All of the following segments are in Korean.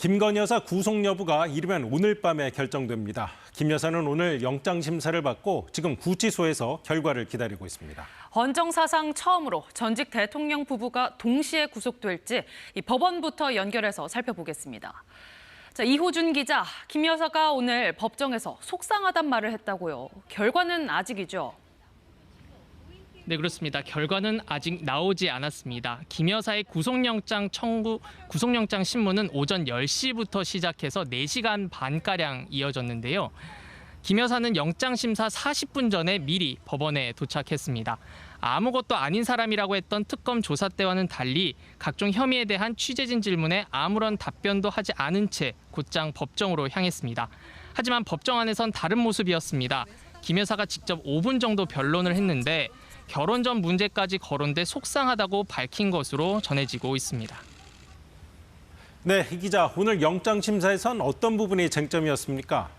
김건 여사 구속 여부가 이르면 오늘 밤에 결정됩니다. 김 여사는 오늘 영장 심사를 받고 지금 구치소에서 결과를 기다리고 있습니다. 헌정 사상 처음으로 전직 대통령 부부가 동시에 구속될지 이 법원부터 연결해서 살펴보겠습니다. 자, 이호준 기자, 김 여사가 오늘 법정에서 속상하단 말을 했다고요. 결과는 아직이죠. 네 그렇습니다. 결과는 아직 나오지 않았습니다. 김 여사의 구속영장 청구 구속영장 신문은 오전 10시부터 시작해서 4시간 반가량 이어졌는데요. 김 여사는 영장 심사 40분 전에 미리 법원에 도착했습니다. 아무것도 아닌 사람이라고 했던 특검 조사 때와는 달리 각종 혐의에 대한 취재진 질문에 아무런 답변도 하지 않은 채 곧장 법정으로 향했습니다. 하지만 법정 안에선 다른 모습이었습니다. 김 여사가 직접 5분 정도 변론을 했는데 결혼 전 문제까지 거론돼 속상하다고 밝힌 것으로 전해지고 있습니다. 네, 이 기자, 오늘 영장 심사에선 어떤 부분이 쟁점이었습니까?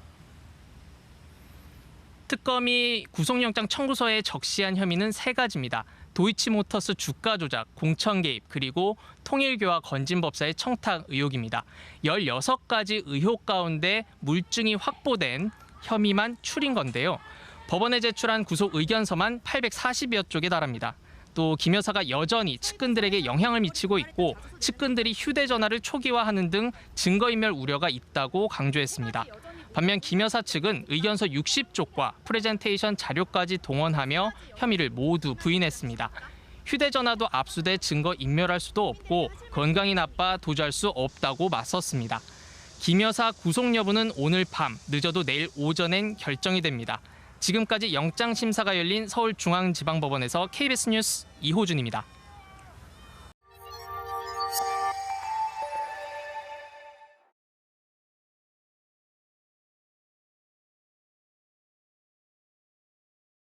특검이 구속영장 청구서에 적시한 혐의는 세 가지입니다. 도이치모터스 주가 조작, 공천 개입, 그리고 통일교와 건진법사의 청탁 의혹입니다. 16가지 의혹 가운데 물증이 확보된 혐의만 추린 건데요. 법원에 제출한 구속 의견서만 840여 쪽에 달합니다. 또 김 여사가 여전히 측근들에게 영향을 미치고 있고 측근들이 휴대전화를 초기화하는 등 증거인멸 우려가 있다고 강조했습니다. 반면 김 여사 측은 의견서 60쪽과 프레젠테이션 자료까지 동원하며 혐의를 모두 부인했습니다. 휴대전화도 압수돼 증거 인멸할 수도 없고 건강이 나빠 도주할 수 없다고 맞섰습니다. 김 여사 구속 여부는 오늘 밤 늦어도 내일 오전엔 결정이 됩니다. 지금까지 영장 심사가 열린 서울중앙지방법원에서 KBS 뉴스 이호준입니다.